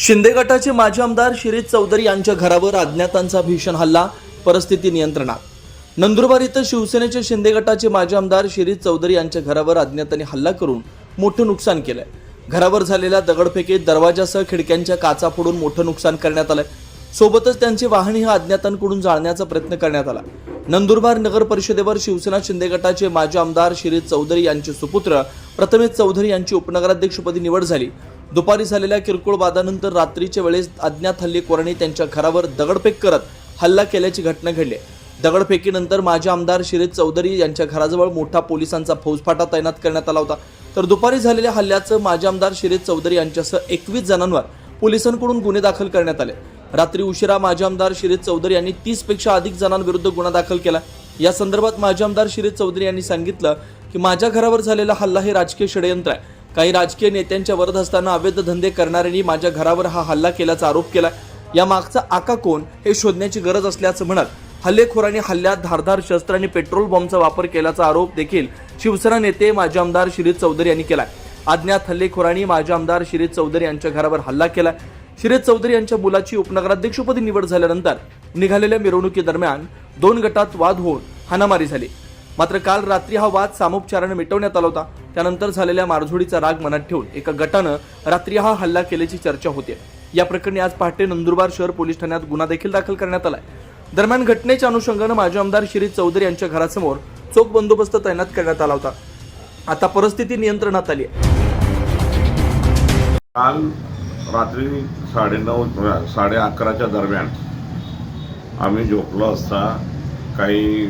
शिंदे गटाचे माजी आमदार शिरीष चौधरी यांच्या घरावर अज्ञातांचा भीषण हल्ला परिस्थिती नियंत्रणात. नंदुरबार इथं शिवसेनेचे शिंदे गटाचे माजी आमदार शिरीष चौधरी यांच्या घरावर अज्ञातांनी हल्ला करून मोठं नुकसान केलंय. घरावर झालेल्या दगडफेकीत दरवाजासह खिडक्यांच्या काचा फोडून मोठं नुकसान करण्यात आलंय. सोबतच त्यांची वाहनी हा अज्ञातांकडून जाळण्याचा प्रयत्न करण्यात आला. नंदुरबार नगर परिषदेवर शिवसेना शिंदे गटाचे माजी आमदार शिरीष चौधरी यांचे सुपुत्र प्रथमेश चौधरी यांची उपनगराध्यक्षपदी निवड झाली. दुपारी झालेल्या किरकोळ वादानंतर रात्रीच्या वेळेस अज्ञात हल्लेखोरांनी त्यांच्या घरावर दगडफेक करत हल्ला केल्याची घटना घडली. दगडफेकीनंतर माजी आमदार शिरीष चौधरी यांच्या घराजवळ मोठा पोलिसांचा फौजफाटा तैनात करण्यात आला होता. तर दुपारी झालेल्या हल्ल्याचं माजी आमदार शिरीष चौधरी यांच्यासह एकवीस जणांवर पोलिसांकडून गुन्हे दाखल करण्यात आले. रात्री उशिरा माजी आमदार शिरीष चौधरी यांनी तीसपेक्षा अधिक जणांविरुद्ध गुन्हा दाखल केला. या संदर्भात माजी आमदार शिरीष चौधरी यांनी सांगितलं की माझ्या घरावर झालेला हल्ला हे राजकीय षडयंत्र आहे. काही राजकीय नेत्यांच्या वरद असताना अवैध धंदे करणाऱ्यांनी माझ्या घरावर हा हल्ला केल्याचा आरोप केला या मागचा आका कोण हे शोधण्याची गरज असल्याचं म्हणत हल्लेखोरांनी हल्ल्यात धारधार शस्त्र आणि पेट्रोल बॉम्बचा वापर केल्याचा आरोप देखील शिवसेना नेते माजी आमदार शिरीष चौधरी यांनी केला अज्ञात हल्लेखोरांनी माजी आमदार शिरीष चौधरी यांच्या घरावर हल्ला केला शिरीष चौधरी यांच्या मुलाची उपनगराध्यक्षपदी निवड झाल्यानंतर निघालेल्या मिरवणुकीदरम्यान दोन गटात वाद होऊन हाणामारी झाली. मात्र काल रात्री हा वाद सामोपचाराने मिटवण्यात आला होता. त्यानंतर झालेल्या मारझोडीचा राग मनात ठेवून एका गटानं रात्री हा हल्ला केल्याची चर्चा होते. या प्रकरणी आज पहाटे नंदुरबार शहर पोलीस ठाण्यात गुन्हा देखील दाखल करण्यात आलाय. दरम्यान घटनेच्या अनुषंगानं माजी आमदार शिरीष चौधरी यांच्या घरासमोर चोख बंदोबस्त तैनात करण्यात आला होता. आता परिस्थिती नियंत्रणात आली आहे. काल रात्री साडेनऊ साडे अकराच्या दरम्यान आम्ही झोपलो असता काही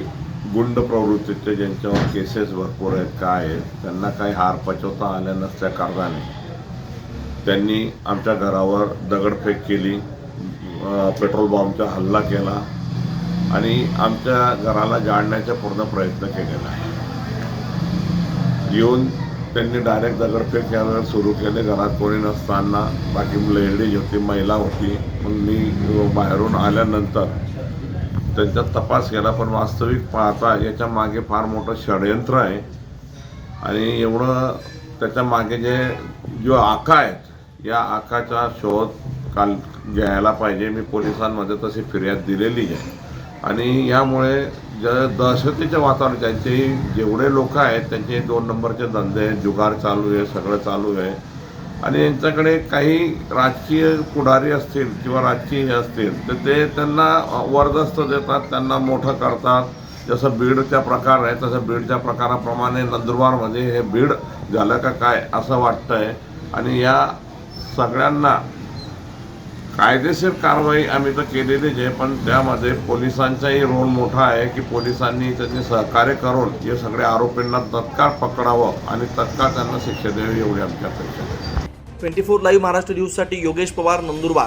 गुंड प्रवृत्तीचे ज्यांच्यावर केसेस भरपूर आहेत काय आहेत त्यांना काही हार पचवता आल्या नसल्या कारणाने त्यांनी आमच्या घरावर दगडफेक केली पेट्रोल बॉम्बचा हल्ला केला आणि आमच्या घराला जाळण्याचा पूर्ण प्रयत्न केलेला आहे. येऊन त्यांनी डायरेक्ट दगडफेक करायला सुरू केले घरात कोणी नसताना बाकी लेडीज होती महिला होती मग मी बाहेरून आल्यानंतर त्यांचा तपास केला पण वास्तविक पाहता याच्या मागे फार मोठं षडयंत्र आहे. आणि एवढं त्याच्यामागे जे जो आका आहेत या आकाचा शोध काल घ्यायला पाहिजे. मी पोलिसांमध्ये तशी फिर्याद दिलेली आहे. आणि यामुळे ज दहशतीचे वातावरण त्यांचे जेवढे लोक आहेत त्यांचे दोन नंबरचे धंदे आहेत, जुगार चालू आहे सगळं चालू आहे. आणि यांच्याकडे काही राजकीय पुढारी असतील किंवा राजकीय हे असतील तर ते त्यांना वरदस्त देतात त्यांना मोठं करतात. जसं बीडचा प्रकार आहे तसं बीडच्या प्रकाराप्रमाणे नंदुरबारमध्ये हे बीड झालं का काय असं वाटतं आहे आणि या सगळ्यांना कायदेशीर कारवाई आम्ही तर केलेलीच आहे पण त्यामध्ये पोलिसांचाही रोल मोठा आहे की पोलिसांनी त्यांनी सहकार्य करून हे सगळे आरोपींना तत्काळ पकडावं आणि तत्काळ त्यांना शिक्षा द्यावी एवढी आमच्या अपेक्षा ट्वेंटी फोर लाईव्ह महाराष्ट्र न्यूजसाठी योगेश पवार नंदुरबार.